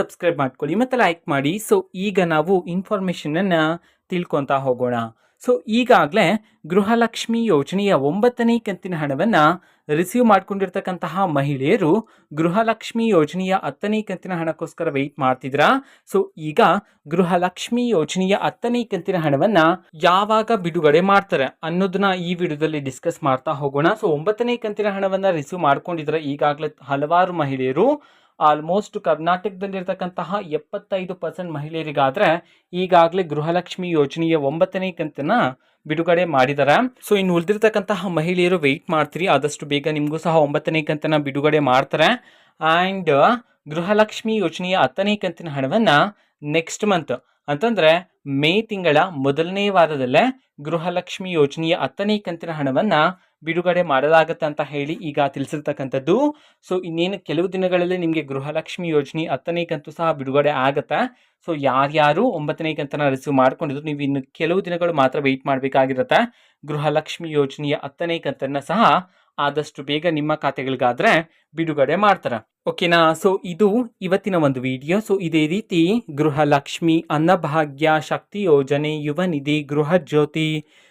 Subscribe ಮಾಡ್ಕೊಳ್ಳಿ. ಮತ್ತು like ಮಾಡಿ. ಸೊ ಈಗ ನಾವು ಇನ್ಫಾರ್ಮೇಷನನ್ನು ತಿಳ್ಕೊತಾ ಹೋಗೋಣ. ಸೊ ಈಗಾಗಲೇ ಗೃಹಲಕ್ಷ್ಮಿ ಯೋಜನೆಯ ಒಂಬತ್ತನೇ ಕಂತಿನ ಹಣವನ್ನು ರಿಸೀವ್ ಮಾಡ್ಕೊಂಡಿರ್ತಕ್ಕಂತಹ ಮಹಿಳೆಯರು ಗೃಹಲಕ್ಷ್ಮಿ ಯೋಜನೆಯ ಹತ್ತನೇ ಕಂತಿನ ಹಣಕ್ಕೋಸ್ಕರ ವೆಯ್ಟ್ ಮಾಡ್ತಿದ್ರಾ? ಸೊ ಈಗ ಗೃಹಲಕ್ಷ್ಮಿ ಯೋಜನೆಯ ಹತ್ತನೇ ಕಂತಿನ ಹಣವನ್ನು ಯಾವಾಗ ಬಿಡುಗಡೆ ಮಾಡ್ತಾರೆ ಅನ್ನೋದನ್ನ ಈ ವಿಡಿಯೋದಲ್ಲಿ ಡಿಸ್ಕಸ್ ಮಾಡ್ತಾ ಹೋಗೋಣ. ಸೊ ಒಂಬತ್ತನೇ ಕಂತಿನ ಹಣವನ್ನು ರಿಸೀವ್ ಮಾಡ್ಕೊಂಡಿದ್ರೆ ಈಗಾಗಲೇ ಹಲವಾರು ಮಹಿಳೆಯರು ಆಲ್ಮೋಸ್ಟ್ ಕರ್ನಾಟಕದಲ್ಲಿರ್ತಕ್ಕಂತಹ ಎಪ್ಪತ್ತೈದು ಪರ್ಸೆಂಟ್ ಮಹಿಳೆಯರಿಗಾದ್ರೆ ಈಗಾಗಲೇ ಗೃಹಲಕ್ಷ್ಮಿ ಯೋಜನೆಯ ಒಂಬತ್ತನೇ ಕಂತನ್ನ ಬಿಡುಗಡೆ ಮಾಡಿದ್ದಾರೆ ಸೊ ಇನ್ನು ಉಳಿದಿರ್ತಕ್ಕಂತಹ ಮಹಿಳೆಯರು ವೆಯ್ಟ್ ಮಾಡ್ತೀರಿ. ಆದಷ್ಟು ಬೇಗ ನಿಮಗೂ ಸಹ ಒಂಬತ್ತನೇ ಕಂತನ್ನ ಬಿಡುಗಡೆ ಮಾಡ್ತಾರೆ. ಆ್ಯಂಡ್ ಗೃಹಲಕ್ಷ್ಮಿ ಯೋಜನೆಯ ಹತ್ತನೇ ಕಂತಿನ ಹಣವನ್ನು ನೆಕ್ಸ್ಟ್ ಮಂತ್ ಅಂತಂದರೆ ಮೇ ತಿಂಗಳ ಮೊದಲನೇ ವಾರದಲ್ಲೇ ಗೃಹಲಕ್ಷ್ಮಿ ಯೋಜನೆಯ ಹತ್ತನೇ ಕಂತಿನ ಹಣವನ್ನು ಬಿಡುಗಡೆ ಮಾಡಲಾಗುತ್ತೆ ಅಂತ ಹೇಳಿ ಈಗ ತಿಳಿಸಿರ್ತಕ್ಕಂಥದ್ದು. ಸೊ ಇನ್ನೇನು ಕೆಲವು ದಿನಗಳಲ್ಲಿ ನಿಮಗೆ ಗೃಹಲಕ್ಷ್ಮಿ ಯೋಜನೆ ಹತ್ತನೇ ಕಂತು ಸಹ ಬಿಡುಗಡೆ ಆಗುತ್ತೆ? ಸೊ ಯಾರ್ಯಾರು ಒಂಬತ್ತನೇ ಕಂತನ ರಿಸೀವ್ ಮಾಡ್ಕೊಂಡಿದ್ರು, ನೀವು ಇನ್ನು ಕೆಲವು ದಿನಗಳು ಮಾತ್ರ ವೆಯ್ಟ್ ಮಾಡಬೇಕಾಗಿರುತ್ತೆ? ಗೃಹಲಕ್ಷ್ಮಿ ಯೋಜನೆಯ ಹತ್ತನೇ ಕಂತನ್ನು ಸಹ ಆದಷ್ಟು ಬೇಗ ನಿಮ್ಮ ಖಾತೆಗಳಿಗಾದ್ರೆ ಬಿಡುಗಡೆ ಮಾಡ್ತಾರೆ. ಓಕೆನಾ ಸೊ ಇದು ಇವತ್ತಿನ ಒಂದು ವಿಡಿಯೋ ಸೊ ಇದೇ ರೀತಿ ಗೃಹಲಕ್ಷ್ಮಿ ಅನ್ನಭಾಗ್ಯ ಶಕ್ತಿ ಯೋಜನೆ ಯುವ ನಿಧಿ ಗೃಹ ಜ್ಯೋತಿ